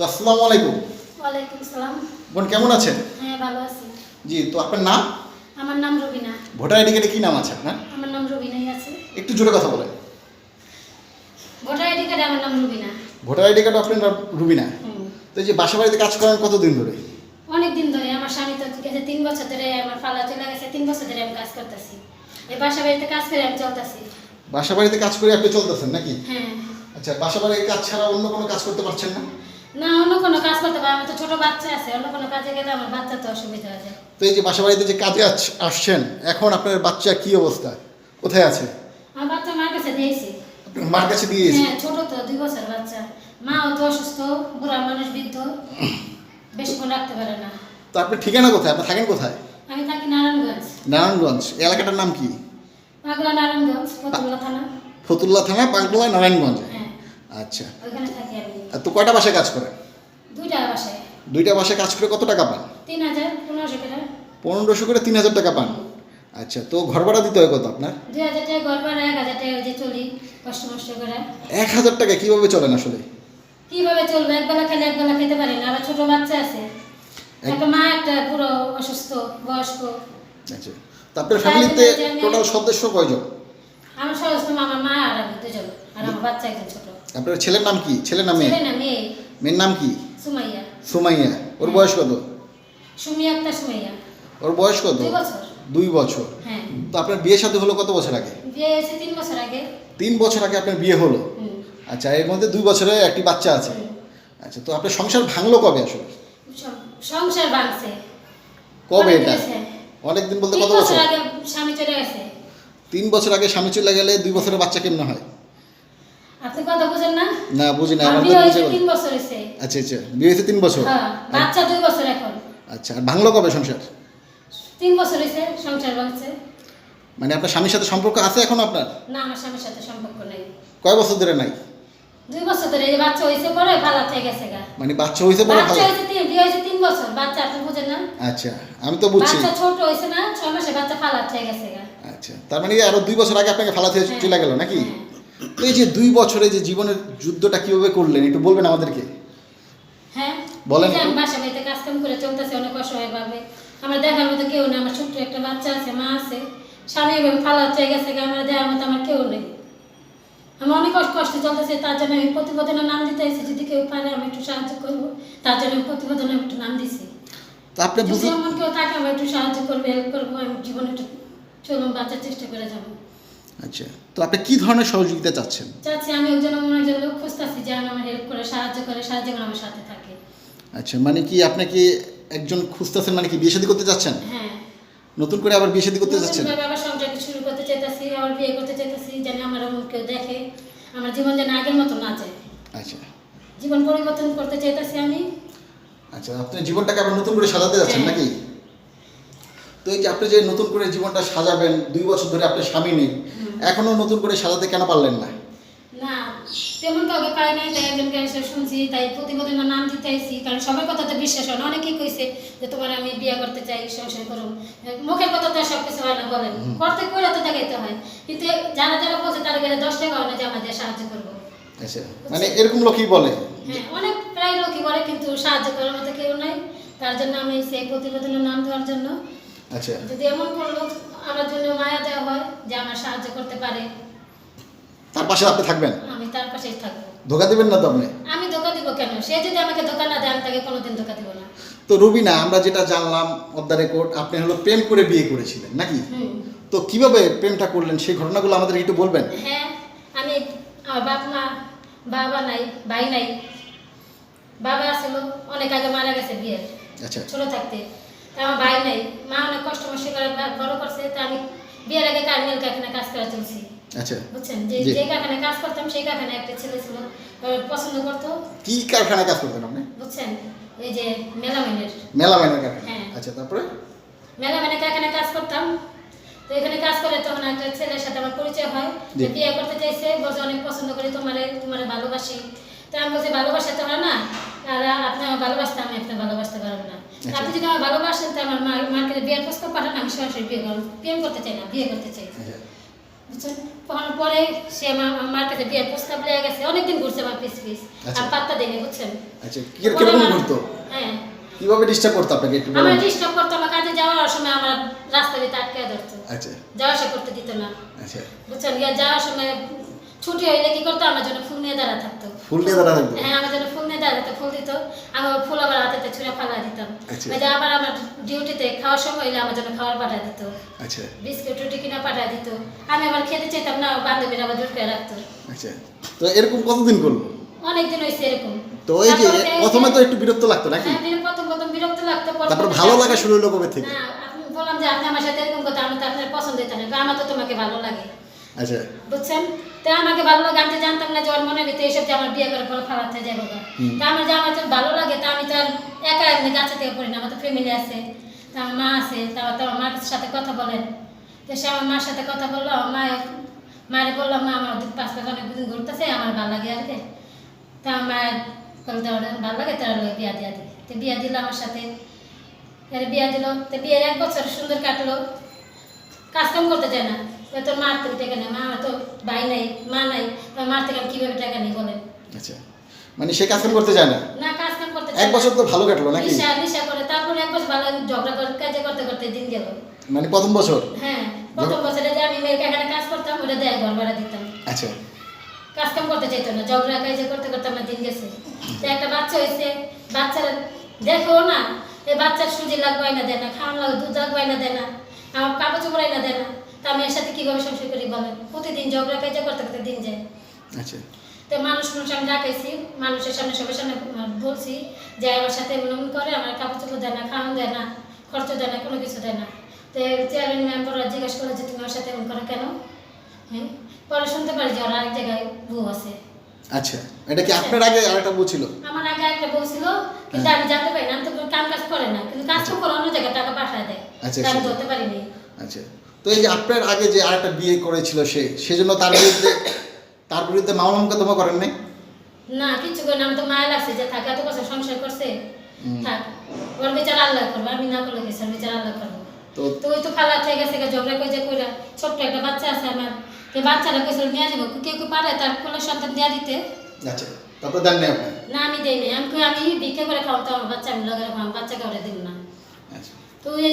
তো আসসালামু আলাইকুম। ওয়ালাইকুম সালাম। বোন কেমন আছেন? হ্যাঁ ভালো আছি। জি তো আপনার নাম? আমার নাম রবিনা। ভোটার আইডি কার্ডে কী নাম আছে আপনার? আমার নাম রবিনাই আছে। একটু জোরে কথা বলেন। ভোটার আইডি কার্ডে আমার নাম রবিনা। ভোটার আইডি কার্ড আপনার নাম রুবিনা? তো এই যে বাসা বাড়িতে কাজ করেন কতদিন ধরে? অনেক দিন ধরে আমার স্বামী তো গেছে তিন বছর ধরে আমার ফালা চলে গেছে তিন বছর ধরে আমি কাজ করতেছি। এই বাসা বাড়িতে কাজ করে আমি চলতেছি। বাসা বাড়িতে কাজ করে আপনি চলতেছেন নাকি? হ্যাঁ। আচ্ছা বাসা বাড়ির কাজ ছাড়া অন্য কোনো কাজ করতে পারছেন না? না অন্য কোনো কাজ করতে পারি আমার তো ছোট বাচ্চা আছে অন্য কোনো কাজে গেলে আমার বাচ্চা তো অসুবিধা যায় তো এই যে বাসা বাড়িতে যে কাজে আস- আসছেন এখন আপনার বাচ্চা কি অবস্থা? কোথায় আছে? আমার বাচ্চা মার কাছে দিয়েছি। মার কাছে দিয়ে গেছে? হ্যাঁ ছোট তো দুই বছর বাচ্চা। মাও তো অসুস্থ বুড়া মানুষ বৃদ্ধ। বেশিক্ষণ রাখতে পারে না। তো আপনার ঠিকানা কোথায়? আপনি থাকেন কোথায়? আমি থাকি নারায়ণগঞ্জ। নারায়ণগঞ্জ। এলাকাটার নাম কি? পাগলা নারায়ণগঞ্জ ফতুল্লা থানা। ফতুল্লা থানা পাগলা নারায়ণগঞ্জ? হ্যাঁ। আচ্ছা। ওইখানে থাকি আমি। তো কয়টা বাসায় কাজ করেন দুইটা বাসায় দুইটা বাসায় কাজ করে কত টাকা পান? তিন হাজার পনেরোশো টাকা পনেরোশো করে তিন হাজার টাকা পান। আচ্ছা তো ঘর ভাড়া দিতে হয় কত আপনার? দুই হাজার টাকা ঘর ভাড়া এক হাজার টাকা যে চলি কষ্ট মষ্ট করে। এক হাজার টাকা কীভাবে চলে চলেন আসলে? কীভাবে চলবে? এক একবেলা খেলে একবেলা খেতে পারি না আবার ছোট বাচ্চা আছে। একটা মা একটা পুরো অসুস্থ বয়স্ক। আচ্ছা তো আপনার ফ্যামিলিতে টোটাল সদস্য কয়জন? আমার সমস্ত আমার মা আর আমি দুজন আর আমার বাচ্চা একজন ছোট। আপনার ছেলের নাম কি? ছেলের নামে মেয়ের নাম কি? সুমাইয়া। সুমাইয়া। ওর বয়স কত? সুমি একটা সুমাইয়া। ওর বয়স কত? দুই বছর। হ্যাঁ। তো আপনার বিয়ে সাথে হলো কত বছর আগে? বিয়ে তিন বছর আগে। তিন বছর আগে আপনার বিয়ে হলো? আচ্ছা এর মধ্যে দুই বছরে একটি বাচ্চা আছে। আচ্ছা তো আপনার সংসার ভাঙলো কবে আসলে? সংসার ভাঙছে। কবে এটা? হয়েছে। অনেকদিন বলতে কত বছর বছর? আগে স্বামী চলে গেছে। তিন বছর আগে স্বামী চলে গেলে দুই বছরের বাচ্চা কেমন হয়? আপনি কথা বুঝেন না? না বুঝি না আমার আমার তো বিয়ে বুঝে হয়েছে বলেন। তিন বছর হয়েছে। আচ্ছা আচ্ছা বিয়ে হয়েছে তিন বছর? হ্যাঁ বাচ্চা দুই বছর এখন। আচ্ছা আর ভাঙলো কবে সংসার? তিন বছর হয়েছে সংসার ভাঙছে মানে আপনার স্বামীর সাথে সম্পর্ক আছে এখন আপনার? না আমার স্বামীর সাথে সম্পর্ক নেই। কয় বছর ধরে নাই? দুই বছর ধরে বাচ্চা হয়েছে পরে ভালো গেছে গা। মানে বাচ্চা পরে বাচ্চা তিন বিয়ে হয়েছে তিন বছর বাচ্চা আপনি বুঝেন না? আচ্ছা আমি তো বুঝছি। বাচ্চা ছোট হয়েছে না ছয় মাসে বাচ্চা ফালা গেছে গা। আচ্ছা তার মানে আরও দুই বছর আগে আপনাকে ফালা থেকে হ্যাঁ। চলে গেল নাকি? হ্যাঁ। তো এই যে দুই বছরে যে জীবনের যুদ্ধটা কীভাবে করলেন একটু বলবেন আমাদেরকে? হ্যাঁ? বলেন। আমি বাসা বাড়িতে কাজ কাম করে চলতেছে অনেক অসহায় ভাবে আমার দেখার মতো কেউ আমার ছোট্ট একটা বাচ্চা আছে মা আছে। স্বামী এভাবে ফালা হচ্ছে গেছে আমার দেখার মতো আমার কেউ নেই। আমি অনেক কষ্ট চলতেছে তার জন্য আমি প্রতিবেদনের নাম দিতে এসেছি যদি কেউ পারে আমি একটু সাহায্য করব। তার জন্য আমি প্রতিবেদনে একটু নাম দিছি। আপনি যদি এমন কেউ থাকে আমি একটু সাহায্য করব হেল্প করব আমি জীবনে একটু চলুন বাঁচার চেষ্টা করে যাব। আচ্ছা। তো আপনি কি ধরনের সহযোগিতা চাচ্ছেন? চাচ্ছি আমি একজন এমন একজন লোক খুঁজতেছি যে আমার হেল্প করে সাহায্য করে সাহায্য করে আমার সাথে থাকে। আচ্ছা মানে কি আপনি কি একজন খুঁজতেছেন মানে কি বিয়ে শাদী করতে চাচ্ছেন? হ্যাঁ। নতুন করে আবার বিয়ে শাদী করতে নতুন চাচ্ছেন? করে আবার সংসার শুরু করতে চাইতেছি আবার বিয়ে করতে চাইতেছি যেন আমার এমন কেউ দেখে আমার জীবন যেন আগের মতো না যায়। আচ্ছা। জীবন পরিবর্তন করতে চাইতেছি আমি। আচ্ছা আপনি জীবনটাকে আবার নতুন করে সাজাতে যাচ্ছেন হ্যাঁ। নাকি? তো এই যে আপনি যে নতুন করে জীবনটা সাজাবেন দুই বছর ধরে আপনার স্বামী নেই এখনও নতুন করে সাজাতে কেন পারলেন না? না তেমন কাউকে পাই নাই তাই একজনকে এসে শুনছি তাই প্রতিবেদনের নাম দিতে আইছি কারণ সবার কথা তো বিশ্বাস হয় না। অনেকেই কইছে যে তোমার আমি বিয়ে করতে চাই সংসার করো মুখের কথা তো সব কিছু হয় না বলেন। করতে করে তো দেখাইতে হয়। কিন্তু যারা যারা বলছে তারা গেলে দশ টাকা হয় না যে আমাদের সাহায্য করব। আচ্ছা মানে এরকম লোকই বলে। হ্যাঁ অনেক প্রায় লোকই বলে কিন্তু সাহায্য করার মতো কেউ নাই। তার জন্য আমি সেই প্রতিবেদনের নাম দেওয়ার জন্য। আচ্ছা। যদি এমন কোনো লোক আমার জন্য মায়া দেওয়া হয় যে আমার সাহায্য করতে পারে। তার পাশে আপনি থাকবেন? আমি তার পাশেই থাকব। ধোকা দিবেন না তো আপনি? আমি ধোকা দিব কেন? সে যদি আমাকে ধোকা না দেয় আমি তাকে কোনোদিন ধোকা দিব না। তো রুবিনা আমরা যেটা জানলাম অফ দ্য রেকর্ড আপনি হলো প্রেম করে বিয়ে করেছিলেন নাকি? তো কীভাবে প্রেমটা করলেন? সেই ঘটনাগুলো আমাদের একটু বলবেন? হ্যাঁ আমি আমার বাপ মা বাবা নাই ভাই নাই। বাবা ছিল অনেক আগে মারা গেছে বিয়ের আচ্ছা। ছোট থাকতে। আমার ভাই নাই। মা মষ্ট করে বড় করছে তা আমি বিয়ের আগে কার্মিয়াল কারখানায় কাজ করা চলছি। আচ্ছা। বুঝছেন? যে যে কারখানায় কাজ করতাম সেই কারখানায় একটা ছেলে ছিল পছন্দ করতো। কি কারখানায় কাজ করতেন আপনি? বুঝছেন? এই যে মেলামাইনের। মেলা মাইনের কারখানা। হ্যাঁ। আচ্ছা তারপরে? মেলামাইনে কারখানায় কাজ করতাম। তো এখানে কাজ করে তখন একটা ছেলের সাথে আমার পরিচয় হয়। বিয়ে করতে চাইছে বলছে অনেক পছন্দ করি তোমারে তোমারে ভালোবাসি। তো আমি বলছি ভালোবাসা তো হয় না। আর আপনি আমার ভালোবাসতে আমি আপনার ভালোবাসতে পারব না। আপনি যদি আমার ভালোবাসেন তো আমার মা বিয়ের প্রস্তাব পাঠান আমি সরাসরি বিয়ে করব প্রেম করতে চাই না বিয়ে করতে চাই। আচ্ছা। বুঝছেন? তখন পরে সে আমার আমার কাছে বিয়ের প্রস্তাব লেগে গেছে অনেকদিন ঘুরছে আমার পিস পিস আচ্ছা। আর পাত্তা দেয়নি বুঝছেন? আচ্ছা কীরকম ঘুরতো হ্যাঁ। কীভাবে ডিস্টার্ব করতো আপনাকে একটু আমার ডিস্টার্ব করতো আমার কাজে যাওয়ার সময় আমার রাস্তা ভিতরে আটকে ধরতো। আচ্ছা। যাওয়া আসা করতে দিত না। আচ্ছা। বুঝছেন? গিয়ে যাওয়ার সময় ছুটি হইলে কি করতো? আমার জন্য ফুল নিয়ে দাঁড়া থাকতো। ফুল নিয়ে দাঁড়া থাকতো? হ্যাঁ আমার জন্য ফুল নিয়ে দাঁড়া থাকতো ফুল দিত। আমি ওই ফুল ছুঁড়ে ফালা দিতাম। আচ্ছা। ওই যে আবার আমার ডিউটিতে খাওয়ার সময় হইলে আমার জন্য খাবার পাঠা দিত। আচ্ছা। বিস্কুট রুটি কিনা পাঠা দিত। আমি আবার খেতে চাইতাম না বান্ধবীরা আবার জোর করে রাখতো। আচ্ছা। তো এরকম কতদিন করল? অনেকদিন হয়েছে এরকম। তো এই যে প্রথমে তো একটু বিরক্ত লাগতো নাকি? হ্যাঁ, প্রথম প্রথম বিরক্ত লাগতো তারপর ভালো লাগা শুরু হলো কবে থেকে? না আপনি বললাম যে আপনি আমার সাথে এরকম কথা আমি তো আপনার পছন্দ হইতে না আমার তো তোমাকে ভালো লাগে। আচ্ছা। বুঝছেন? তো আমাকে ভালো লাগে আমি জানতাম না যে ওর মনের ভিতরে এসব যে আমার বিয়ে করে পরে ফালাতে যাব। তা আমার যে আমার ভালো লাগে তা আমি তো আর একা এমনি গাছে থেকে পড়ি না আমার তো ফ্যামিলি আছে। তা আমার মা আছে তো আমার মার সাথে কথা বলেন তো সে আমার মার সাথে কথা বলল আমার মা মায়ের বললাম মা আমার দুধ পাঁচ অনেক দিন ঘুরতেছে আমার ভালো লাগে আর কি। তা আমার মায়ের বলতে ভালো লাগে তার লগে বিয়া দিয়া দিই তো বিয়া দিল আমার সাথে। এর বিয়া দিল তো বিয়ের এক বছর সুন্দর কাটলো। কাজকাম করতে চায় না। তোর মার থেকে টাকা নেই মা তো ভাই নাই মা নাই তোর মার থেকে আমি কীভাবে টাকা নেই বলেন? আচ্ছা মানে সে কাজ কাম করতে চায় না? না কাজ কাম করতে এক বছর তো ভালো কাটলো নাকি? নিশা নিশা করে তারপরে এক বছর ভালো ঝগড়া করে কাজে করতে করতে দিন গেল। মানে প্রথম বছর? হ্যাঁ প্রথম বছরে যে আমি মেয়েকে এখানে কাজ করতাম ওটা দেয় ঘর ভাড়া দিতাম। আচ্ছা। কাজ কাম করতে চাইতো না ঝগড়া কাজে করতে করতে আমার দিন গেছে। তো একটা বাচ্চা হয়েছে বাচ্চারা দেখো না এই বাচ্চার সুজি লাগবে না দেয় না খাওয়ান লাগবে দুধ লাগবে না দেয় না আমার কাপড় চোপড়াই না দেয় না। তা আমি এর সাথে কীভাবে সংসার করি বলেন? প্রতিদিন ঝগড়া কাজে করতে করতে দিন যায়। আচ্ছা। তো মানুষ আমি ডাকাইছি মানুষের সামনে সবার সামনে বলছি যে আমার সাথে এমন করে আমার কাপড় চোপড় দেয় না খাওয়ান দেয় না খরচ দেয় না কোনো কিছু দেয় না। তো চেয়ারম্যান মেম্বাররা জিজ্ঞেস করে যে তুমি আমার সাথে এমন করে কেন? হ্যাঁ? পরে শুনতে পারি যে ওর আরেক জায়গায় বউ আছে। আচ্ছা এটা কি আপনার আগে আরেকটা বউ ছিল? আমার আগে একটা বউ ছিল কিন্তু আমি জানতে পারি না আমি তো কাম কাজ করে না কিন্তু কাজ তো করে অন্য জায়গায় টাকা পাঠায় দেয়। আচ্ছা, আমি আচ্ছা। ধরতে পারিনি। আচ্ছা। তো এই যে আপনার আগে যে আরেকটা বিয়ে করেছিল সে সেজন্য তার বিরুদ্ধে তার বিরুদ্ধে মামলা মোকদ্দমা করেন নাই? না কিছু করে না আমি তো মায়া লাগছে যে থাকে এত বছর সংসার করছে। থাক ওর বিচার আল্লাহ করবে আমি না করলে গেছি বিচার আল্লাহ করব। তো তো ওই তো ফালা থেকে গেছে গা, ঝগড়া করে যে কইরা ছোট্ট একটা বাচ্চা আছে আমার। তো বাচ্চাটা কইছিল নিয়ে যাব। কেউ কেউ পারে তার কোলের সন্তান দেওয়া দিতে? আচ্ছা তারপর দেন নাই আপনি না আমি দেই নাই। আমি কই আমি ভিক্ষা করে খাওয়াম তো আমার বাচ্চা আমি লগে রাখব আমার বাচ্চাকে ওরা দিব না। আচ্ছা। তো ওই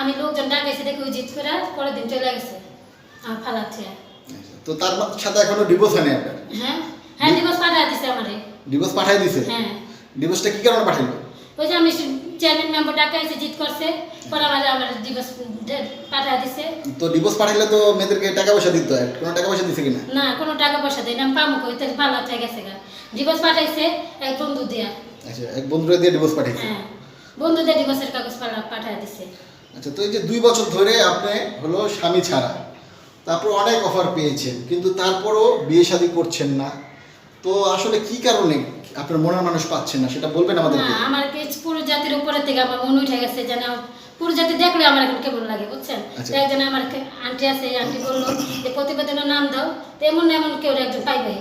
আমি লোকজন ডাকাইছি দেখে ওই জিত করে পরের দিন চলে গেছে আমার ফালা থেকে। আচ্ছা। তো তার সাথে এখনও ডিভোর্স হয়নি আপনার? হ্যাঁ হ্যাঁ দিবস পাঠা দিছে আমারে। ডিভোর্স পাঠাই দিছে? হ্যাঁ। ডিভোর্সটা কি কারণে পাঠাইলো? ওই যে আমি চেয়ারম্যান মেম্বার ডাকাইছে জিত করছে পরে আমার আমার দিবস পাঠা দিছে। তো ডিভোর্স পাঠাইলে তো মেয়েদেরকে টাকা পয়সা দিতে হয়। কোনো টাকা পয়সা দিছে কিনা? না কোনো টাকা পয়সা দেয় না পামো কই? তাহলে গেছে গা। ডিভোর্স পাঠাইছে এক বন্ধু দিয়া। আচ্ছা এক বন্ধুরা দিয়ে ডিভোর্স পাঠিয়েছে হ্যাঁ বন্ধুদের ডিভোর্সের কাগজ পাঠায় দিছে। আচ্ছা তো এই যে দুই বছর ধরে আপনি হলো স্বামী ছাড়া তারপর অনেক অফার পেয়েছেন কিন্তু তারপরও বিয়ে শাদী করছেন না। তো আসলে কি কারণে আপনার মনের মানুষ পাচ্ছেন না? সেটা বলবেন আমাদেরকে। না আমার পুরো জাতির উপরে থেকে আমার মন উঠে গেছে যেন পুরো জাতি দেখলে আমার এখন কেমন লাগে বুঝছেন? আচ্ছা। একজন আমার আন্টি আছে আন্টি বলল যে প্রতিবেদনের নাম দাও। তো এমন এমন কেউ একজন পাইবে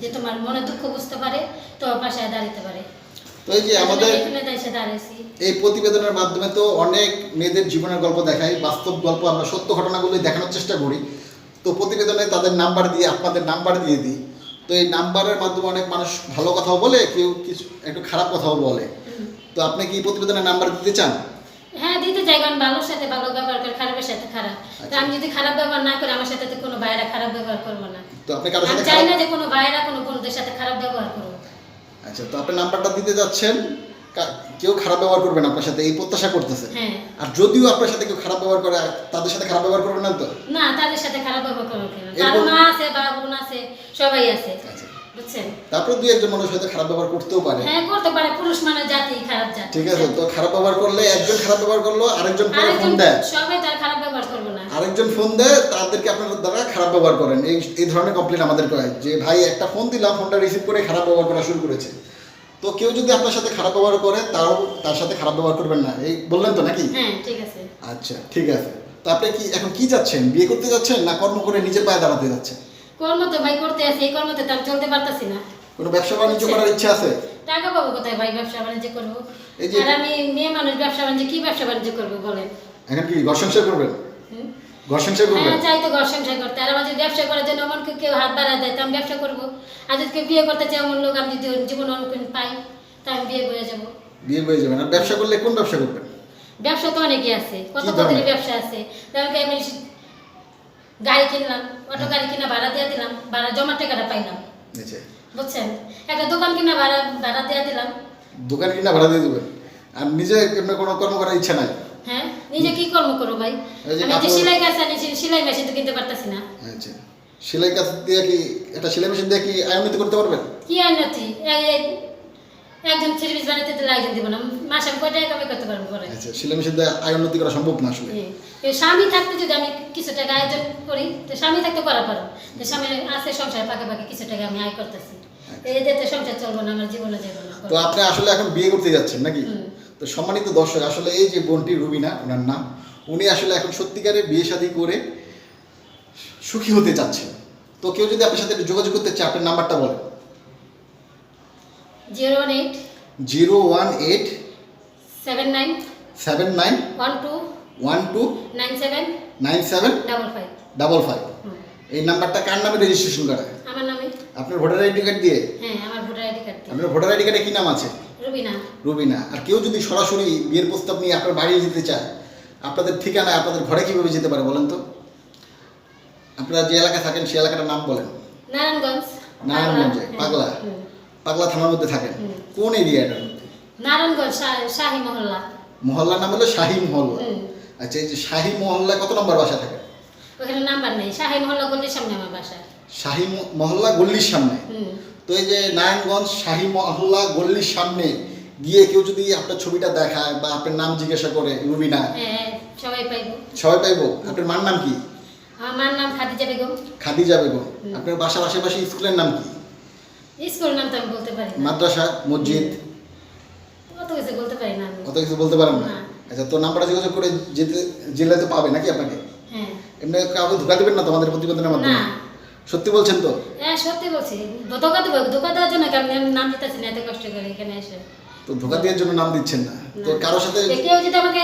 যে তোমার মনে দুঃখ বুঝতে পারে তোমার পাশে দাঁড়াতে পারে। তো এই যে আমাদের এই প্রতিবেদনের মাধ্যমে তো অনেক মেয়েদের জীবনের গল্প দেখাই বাস্তব গল্প আমরা সত্য ঘটনাগুলি দেখানোর চেষ্টা করি। তো প্রতিবেদনে তাদের নাম্বার দিয়ে আপনাদের নাম্বার দিয়ে দিই। তো এই নাম্বারের মাধ্যমে অনেক মানুষ ভালো কথাও বলে কেউ কিছু একটু খারাপ কথাও বলে। তো আপনি কি প্রতিবেদনের নাম্বার দিতে চান? হ্যাঁ দিতে চাই কারণ ভালোর সাথে ভালো ব্যবহার করে খারাপের সাথে খারাপ। তো আচ্ছা। আমি যদি খারাপ ব্যবহার না করি আমার সাথে তো কোনো ভাইরা খারাপ ব্যবহার করব না। তো আপনি কারোর আমি সাথে চাই না যে কোনো ভাইরা কোনো বন্ধুদের সাথে খারাপ ব্যবহার করব আচ্ছা তো আপনি নাম্বারটা দিতে যাচ্ছেন। কেউ খারাপ ব্যবহার করবে না আপনার সাথে এই প্রত্যাশা করতেছে। হ্যাঁ। আর যদিও আপনার সাথে কেউ খারাপ ব্যবহার করে তাদের সাথে খারাপ ব্যবহার করবে না তো? না তাদের সাথে খারাপ ব্যবহার করবে না। মা আছে বা বোন আছে সবাই আছে। আচ্ছা। তারপরে দুই একজন মানুষ হয়তো খারাপ ব্যবহার করতেও পারে। হ্যাঁ করতে পারে পুরুষ মানে জাতি খারাপ জাতি ঠিক আছে তো খারাপ ব্যবহার করলে একজন খারাপ ব্যবহার করল আরেকজন পরে ফোন দেয়। সবাই তার খারাপ ব্যবহার করব না। আরেকজন ফোন দেয় তাদেরকে আপনার দ্বারা খারাপ ব্যবহার করেন। এই এই ধরনের কমপ্লেন আমাদের হয় যে ভাই একটা ফোন দিলাম ফোনটা রিসিভ করে খারাপ ব্যবহার করা শুরু করেছে। তো কেউ যদি আপনার সাথে খারাপ ব্যবহার করে তাও তার সাথে খারাপ ব্যবহার করবেন না। এই বললেন তো নাকি? হ্যাঁ ঠিক আছে। আচ্ছা ঠিক আছে। তো আপনি কি এখন কি যাচ্ছেন বিয়ে করতে যাচ্ছেন না কর্ম করে নিজের পায়ে দাঁড়াতে যাচ্ছেন কর্ম তো ভাই করতে আছে এই কর্মতে তো আমি চলতে পারতাছি না। কোনো ব্যবসা বাণিজ্য করার ইচ্ছা আছে? টাকা পাবো কোথায় ভাই ব্যবসা বাণিজ্য করব? আর আমি মেয়ে মানুষ ব্যবসা বাণিজ্য কি ব্যবসা বাণিজ্য করব বলেন? এখন কি ঘর সংসার করবেন? ঘর সংসার করবেন? হ্যাঁ চাই তো ঘর সংসার করতে। আর আমার যদি ব্যবসা করার জন্য এমন কেউ- হাত বাড়ায় দেয় তো আমি ব্যবসা করব। আর যদি কেউ বিয়ে করতে চাই এমন লোক আমি যদি জীবন পাই তা আমি বিয়ে করে যাব। বিয়ে হয়ে যাবেন। আর ব্যবসা করলে কোন ব্যবসা করবেন? ব্যবসা তো অনেকই আছে। কত কি কত ব্যবসা আছে? যেমন আমি গাড়ি কিনলাম অটো গাড়ি কিনা ভাড়া দিয়ে দিলাম ভাড়া জমা টাকাটা পাইলাম। বুঝছেন? একটা দোকান কিনা ভাড়া ভাড়া দিয়ে দিলাম। দোকান কিনা ভাড়া দিয়ে দেবেন? আর নিজে কোনো কর্ম করার ইচ্ছা নাই? হ্যাঁ নিজে কি কর্ম করব ভাই? আমি যে সেলাই কাজ সে- সেলাই মেশিন তো কিনতে পারতাছি না। আচ্ছা। সেলাই কাজ দিয়ে কি একটা সেলাই মেশিন দিয়ে কি আয়নিত করতে পারবেন? কি আইনতি একজন থ্রি পিস বানাতে দিলে একজন দিব না। মাসে আমি কয় টাকা করতে পারব পরে? আচ্ছা সেলাই মেশিন দিয়ে আয়নিত করা সম্ভব না আসলে? স্বামী থাকতে যদি আমি কিছু টাকা আয়োজন করি তো স্বামী থাকতে করা পারো তো স্বামী আছে সংসার পাকে পাকে কিছু টাকা আমি আয় করতেছি। এই দিতে সংসার চলবো না আমার জীবনে যাব তো আপনি আসলে এখন বিয়ে করতে যাচ্ছেন নাকি? তো সম্মানিত দর্শক আসলে এই যে বোনটি রুবিনা ওনার নাম উনি আসলে এখন সত্যিকারে বিয়ে শাদী করে সুখী হতে চাচ্ছেন। তো কেউ যদি আপনার সাথে যোগাযোগ করতে চায় আপনার নাম্বারটা বলেন। Zero one eight zero one eight seven nine seven nine one two one two nine seven nine seven double five double five এই নাম্বারটা কার নামে রেজিস্ট্রেশন করা? আমার নামে? আপনার ভোটার আইডি কার্ড দিয়ে? হ্যাঁ আমার ভোটার আইডি কার্ড আপনার ভোটার আইডি কার্ডে কি নাম আছে? রুবিনা। রুবিনা। আর কেউ যদি সরাসরি বিয়ের প্রস্তাব নিয়ে আপনার বাড়ি যেতে চায় আপনাদের ঠিকানায় আপনাদের ঘরে কীভাবে যেতে পারে বলেন তো? আপনারা যে এলাকায় থাকেন সেই এলাকাটার নাম বলেন। নারায়ণগঞ্জ নারায়ণগঞ্জে হ্যাঁ, পাগলা। পাগলা থানার মধ্যে থাকেন। কোন এরিয়াটার মধ্যে? নারায়ণগঞ্জ শাহী মহল্লা। মহল্লার নাম হলো শাহী মহল্লা। আচ্ছা এই যে শাহী মহল্লায় কত নম্বর বাসা থাকে? ওখানে নাম্বার নেই শাহী মহল্লা গলির সামনে আমার বাসা। শাহী মহল্লা গল্লির সামনে? হুম। তো এই যে নারায়ণগঞ্জ শাহী মহল্লা গল্লির সামনে গিয়ে কেউ যদি আপনার ছবিটা দেখায় বা আপনার নাম জিজ্ঞাসা করে রুবিনা হ্যাঁ সবাই পাইবো। সবাই পাইবো? আপনার মার নাম কি? আমার নাম খাদিজা বেগম। খাদিজা বেগম। আপনার বাসার আশেপাশে স্কুলের নাম কি? স্কুল নাম তো আমি বলতে পারি না। মাদ্রাসা মসজিদ? অত কিছু বলতে পারি না অত কিছু বলতে পারেন না। আচ্ছা তো নাম্বারটা যোগাযোগ করে যেতে জেলে তো পাবে নাকি আপনাকে? হ্যাঁ। এমনি কাউকে ধোকা দেবেন না তোমাদের প্রতিবেদনের মাধ্যমে? না। সত্যি বলছেন তো? হ্যাঁ সত্যি বলছি। ধোকা দেবো ধোকা দেওয়ার জন্য আমি নাম দিতেছি না এত কষ্ট করে এখানে এসে। তো ধোকা দেওয়ার জন্য নাম দিচ্ছেন না। তো কারোর সাথে কেউ যদি আমাকে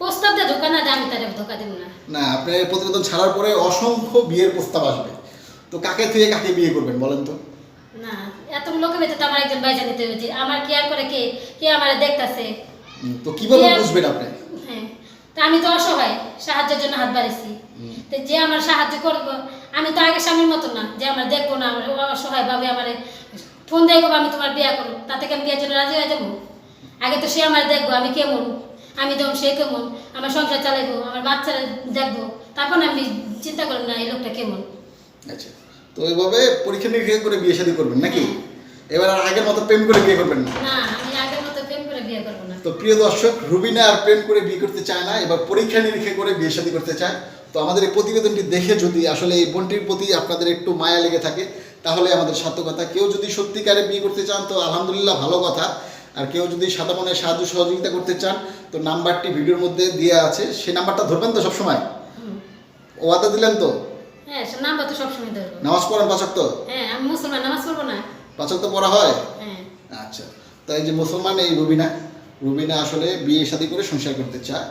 প্রস্তাব দেয় ধোকা না দেয় আমি তার ধোকা দেবো না। না আপনার প্রতিবেদন ছাড়ার পরে অসংখ্য বিয়ের প্রস্তাব আসবে। তো কাকে থেকে কাকে বিয়ে করবেন বলেন তো? না এত লোকের ভেতরে তো আমার একজন বাইজা নিতে হয়েছে আমার কেয়ার করে কে? কে আমার দেখতাছে? তো কীভাবে বুঝবেন আপনি? হ্যাঁ তা আমি তো অসহায় সাহায্যের জন্য হাত বাড়িয়েছি তো যে আমার সাহায্য করব আমি তো আগে স্বামীর মতো না যে আমার দেখব না আমার অসহায় ভাবে আমার ফোন দেখব আমি তোমার বিয়ে করব তা থেকে আমি বিয়ের জন্য রাজি হয়ে যাব? আগে তো সে আমার দেখব আমি কেমন? আমি যেমন সে কেমন? আমার সংসার চালাইবো আমার বাচ্চারা দেখব তারপর আমি চিন্তা করব না এই লোকটা কেমন? আচ্ছা তো এইভাবে পরীক্ষা নিরীক্ষা করে বিয়ে শাদী করবেন নাকি? হ্যাঁ। এবার আগের মতো প্রেম করে বিয়ে করবেন না? না আমি আগের মতো প্রেম করে বিয়ে করব না তো প্রিয় দর্শক রুবিনা আর প্রেম করে বিয়ে করতে চায় না এবার পরীক্ষা নিরীক্ষা করে বিয়ে শাদী করতে চায়। তো আমাদের এই প্রতিবেদনটি দেখে যদি আসলে এই বোনটির প্রতি আপনাদের একটু মায়া লেগে থাকে তাহলে আমাদের সার্থকতা কেউ যদি সত্যিকারে বিয়ে করতে চান তো আলহামদুলিল্লাহ ভালো কথা। আর কেউ যদি সাদা মনে সাহায্য সহযোগিতা করতে চান তো নাম্বারটি ভিডিওর মধ্যে দেওয়া আছে। সেই নাম্বারটা ধরবেন তো সবসময়। ওয়াদা দিলেন তো? হ্যাঁ নাম্বার তো সবসময় ধরবো। নামাজ পড়েন পাচক তো? হ্যাঁ আমি মুসলমান নামাজ পড়ব না। পাচক তো পড়া হয়? হ্যাঁ। আচ্ছা। তো এই যে মুসলমান এই রুবিনা রুবিনা আসলে বিয়ে শাদী করে সংসার করতে চায়।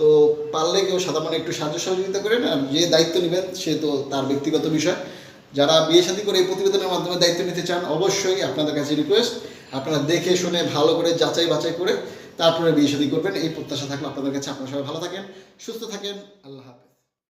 তো পারলে কেউ মানে একটু সাহায্য সহযোগিতা করেন আর যে দায়িত্ব নেবেন সে তো তার ব্যক্তিগত বিষয়। যারা বিয়ে শাদী করে এই প্রতিবেদনের মাধ্যমে দায়িত্ব নিতে চান, অবশ্যই আপনাদের কাছে রিকোয়েস্ট আপনারা দেখে শুনে ভালো করে যাচাই বাছাই করে তারপরে বিয়ে শাদী করবেন। এই প্রত্যাশা থাকলে আপনাদের কাছে আপনারা সবাই ভালো থাকেন, সুস্থ থাকেন, আল্লাহ হাফেজ।